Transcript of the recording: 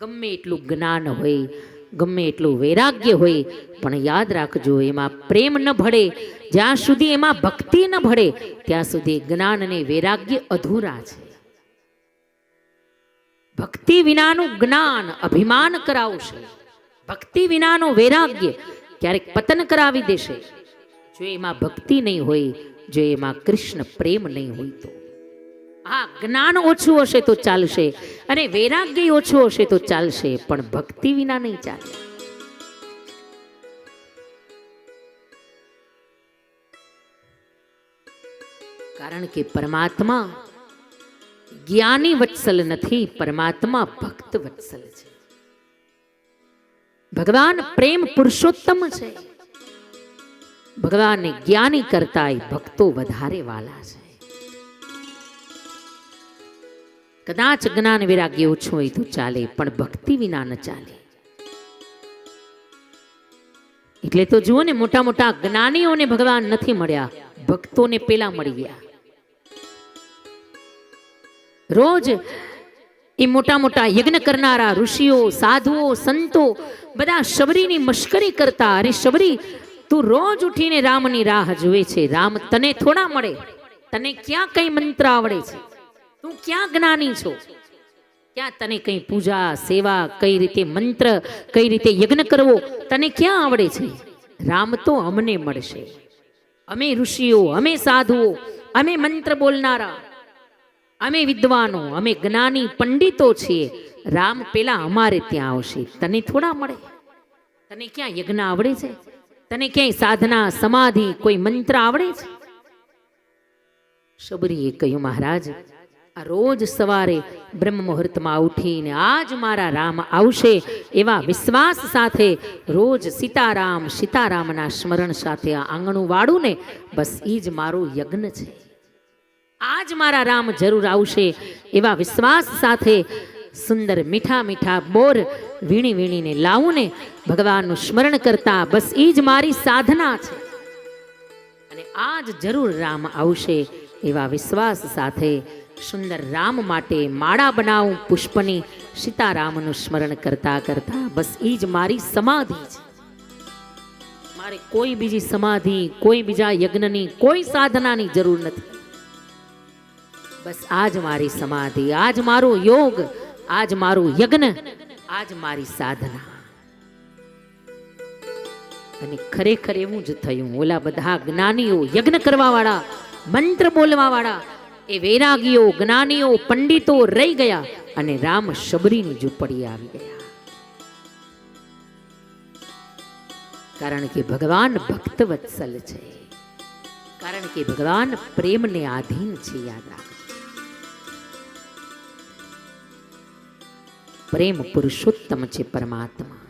ગમે એટલું જ્ઞાન હોય, ગમે એટલું વૈરાગ્ય હોય, પણ યાદ રાખજો, એમાં પ્રેમ ન ભળે. જ્યાં સુધી એમાં ભક્તિ ન ભળે, ત્યાં સુધી જ્ઞાન અને વૈરાગ્ય અધૂરા છે. ભક્તિ વિનાનું જ્ઞાન અભિમાન કરાવશે. ભક્તિ વિનાનું વૈરાગ્ય ક્યારેક પતન કરાવી દેશે. જો એમાં ભક્તિ નહીં હોય, જો એમાં કૃષ્ણ પ્રેમ નહીં હોય તો. હા, જ્ઞાન ઓછું હશે તો ચાલશે અને વૈરાગ્ય ઓછું હશે તો ચાલશે, પણ ભક્તિ વિના નહીં ચાલે. કારણ કે પરમાત્મા જ્ઞાની વત્સલ નથી, પરમાત્મા ભક્ત વત્સલ છે. ભગવાન પ્રેમ પુરુષોત્તમ છે. ભગવાનને જ્ઞાની કરતા ભક્તો વધારે વાલા છે. કદાચ જ્ઞાન વૈરાગ્ય ઓછું હોય તો ચાલે, પણ ભક્તિ વિના ન ચાલે. એટલે તો જુઓ ને, મોટા મોટા જ્ઞાનીઓને ભગવાન નથી મળ્યા, ભક્તોને પેલા મળી ગયા. રોજ એ મોટા મોટા યજ્ઞ કરનારા ઋષિઓ, સાધુઓ, સંતો બધા શબરીની મશ્કરી કરતા, અરે શબરી, તું રોજ ઉઠીને રામની રાહ જુએ છે. રામ તને થોડા મળે, તને ક્યાં કઈ મંત્ર આવડે છે? તું ક્યાં જ્ઞાની છો? ક્યાં તને કઈ પૂજા, સેવા, કઈ રીતે મંત્ર, કઈ રીતે યજ્ઞ કરવો, તને ક્યાં આવડે છે? રામ તો અમને મળશે. અમે ઋષિઓ, અમે સાધુઓ, અમે મંત્ર બોલનારા, અમે વિદ્વાનો, અમે જ્ઞાની પંડિતો છીએ. રામ પેલા અમારે ત્યાં આવશે. તને થોડા મળે? તને ક્યાં યજ્ઞ આવડે છે? તને ક્યાંય સાધના, સમાધિ, કોઈ મંત્ર આવડે છે? શબરીએ કહ્યું, મહારાજ રોજ સવારે બ્રહ્મ મુહૂર્તમાં ઉઠીને આજ મારા રામ આવશે એવા વિશ્વાસ સાથે રોજ સીતારામ સીતારામના સ્મરણ સાથે આ આંગણું વાળું ને બસ એ જ મારું યજ્ઞ છે. આજ મારા રામ જરૂર આવશે એવા વિશ્વાસ સાથે સુંદર મીઠા મીઠા બોર વીણી વીણીને લાવું ને ભગવાનનું સ્મરણ કરતા બસ એ જ મારી સાધના છે. અને આજ જરૂર રામ આવશે એવા વિશ્વાસ સાથે સુંદર રામ માટે માળા બનાવું પુષ્પની સીતારામનું સ્મરણ કરતા કરતા, બસ એ જ મારી સમાધિ છે મારે કોઈ બીજી સમાધિ, કોઈ બીજા યજ્ઞની, કોઈ સાધનાની જરૂર નથી. બસ આજ મારી સમાધિ, આજ મારો યોગ, આજ મારું યજ્ઞ, આજ મારી સાધના. અને ખરેખર એવું જ થયું. ઓલા બધા જ્ઞાનીઓ યજ્ઞ કરવા વાળા મંત્ર બોલવા વાળા એ વૈરાગીઓ, જ્ઞાનીઓ, પંડિતો રહી ગયા અને રામ શબરીની ઝૂંપડી આવી ગયા. કારણ કે ભગવાન ભક્ત વત્સલ છે. કારણ કે ભગવાન પ્રેમને આધીન છે યાદ પ્રેમ પુરુષોત્તમ છે પરમાત્મા.